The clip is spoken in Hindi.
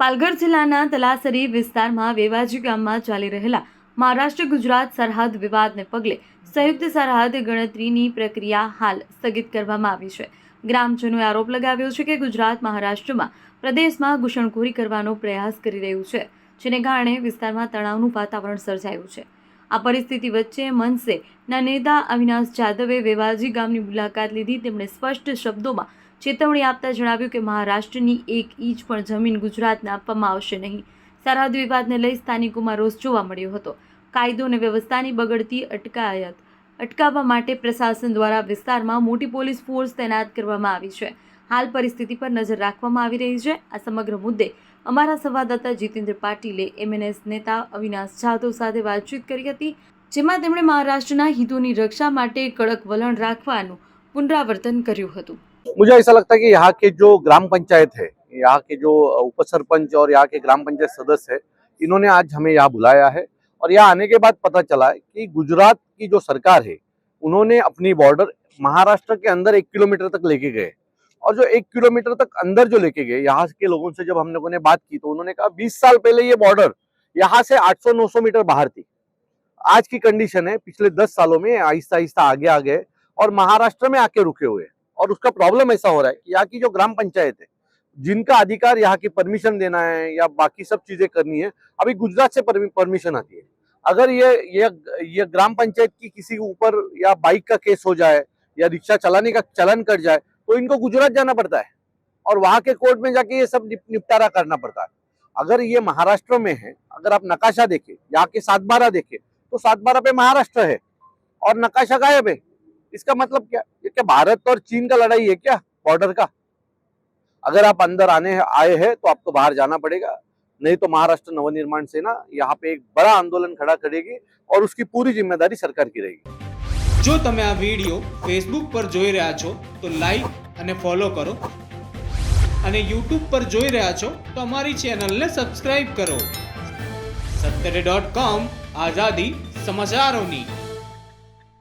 પાલઘર જિલ્લાના તલાસરી વિસ્તારમાં વેવાજી ગામમાં ચાલી રહેલા મહારાષ્ટ્ર ગુજરાત સરહદ વિવાદને પગલે સંયુક્ત સરહદ ગણતરીની પ્રક્રિયા હાલ સ્થગિત કરવામાં આવી છે. ગ્રામજનોએ આરોપ લગાવ્યો છે કે ગુજરાત મહારાષ્ટ્રમાં પ્રદેશમાં ઘૂસણખોરી કરવાનો પ્રયાસ કરી રહ્યું છે, જેને કારણે વિસ્તારમાં તણાવનું વાતાવરણ સર્જાયું છે. આ પરિસ્થિતિ વચ્ચે મનસેના નેતા અવિનાશ જાદવે વેવાજી ગામની મુલાકાત લીધી. તેમણે સ્પષ્ટ શબ્દોમાં ચેતવણી આપતા જણાવ્યું કે મહારાષ્ટ્રની એક ઇંચ પણ જમીન ગુજરાતને આપવામાં આવશે નહીં. સરહદ વિવાદને લઈ સ્થાનિકોમાં રોષ જોવા મળ્યો હતો. કાયદો અને વ્યવસ્થાની બગડતી અટકાયત અટકાવવા માટે પ્રશાસન દ્વારા વિસ્તારમાં મોટી પોલીસ ફોર્સ તૈનાત કરવામાં આવી છે. હાલ પરિસ્થિતિ પર નજર રાખવામાં આવી રહી છે. આ સમગ્ર મુદ્દે અમારા સંવાદદાતા જીતેન્દ્ર પાટીલે એમએનએસ નેતા અવિનાશ જાધવ સાથે વાતચીત કરી હતી, જેમાં તેમણે મહારાષ્ટ્રના હિતોની રક્ષા માટે કડક વલણ રાખવાનું પુનરાવર્તન કર્યું હતું. मुझे ऐसा लगता है कि यहाँ के जो ग्राम पंचायत है, यहाँ के जो उप सरपंच और यहाँ के ग्राम पंचायत सदस्य है, इन्होंने आज हमें यहाँ बुलाया है और यहाँ आने के बाद पता चला है कि गुजरात की जो सरकार है, उन्होंने अपनी बॉर्डर महाराष्ट्र के अंदर एक किलोमीटर तक लेके गए और जो एक किलोमीटर तक अंदर जो लेके गए, यहाँ के लोगों से जब हम लोगों ने बात की तो उन्होंने कहा, बीस साल पहले ये बॉर्डर यहाँ से 800-900 मीटर बाहर थी। आज की कंडीशन है, पिछले दस सालों में आहिस्ता आहिस्ता आगे आ गए और महाराष्ट्र में आके रुके हुए और उसका प्रॉब्लम ऐसा हो रहा है कि यहाँ की जो ग्राम पंचायत है, जिनका अधिकार यहाँ की परमिशन देना है या बाकी सब चीज़ें करनी है, अभी गुजरात से परमिशन आती है। अगर ये ये ये ग्राम पंचायत की किसी ऊपर या बाइक का केस हो जाए या रिक्शा चलाने का चलन कट जाए तो इनको गुजरात जाना पड़ता है और वहाँ के कोर्ट में जाके ये सब निपटारा करना पड़ता है। अगर ये महाराष्ट्र में है, अगर आप नकाशा देखें, यहाँ के सात बारह देखें तो सात बारह पे महाराष्ट्र है और नकाशा गायब है। इसका मतलब क्या ये क्या भारत और चीन का लड़ाई है क्या बॉर्डर का अगर आप अंदर आने आए हैं तो आपको बाहर जाना पड़ेगा नहीं तो महाराष्ट्र नवनिर्माण सेना यहाँ पे एक बड़ा आंदोलन खड़ा करेगी और उसकी पूरी जिम्मेदारी सरकार की रहेगी જો તમે આ વિડીયો ફેસબુક પર જોઈ રહ્યા છો તો લાઈક અને ફોલો કરો અને યુટ્યુબ પર જોઈ રહ્યા છો તો અમારી ચેનલને સબસ્ક્રાઈબ કરો સત્તરે ડોટ કોમ આઝાદી સમાચારોની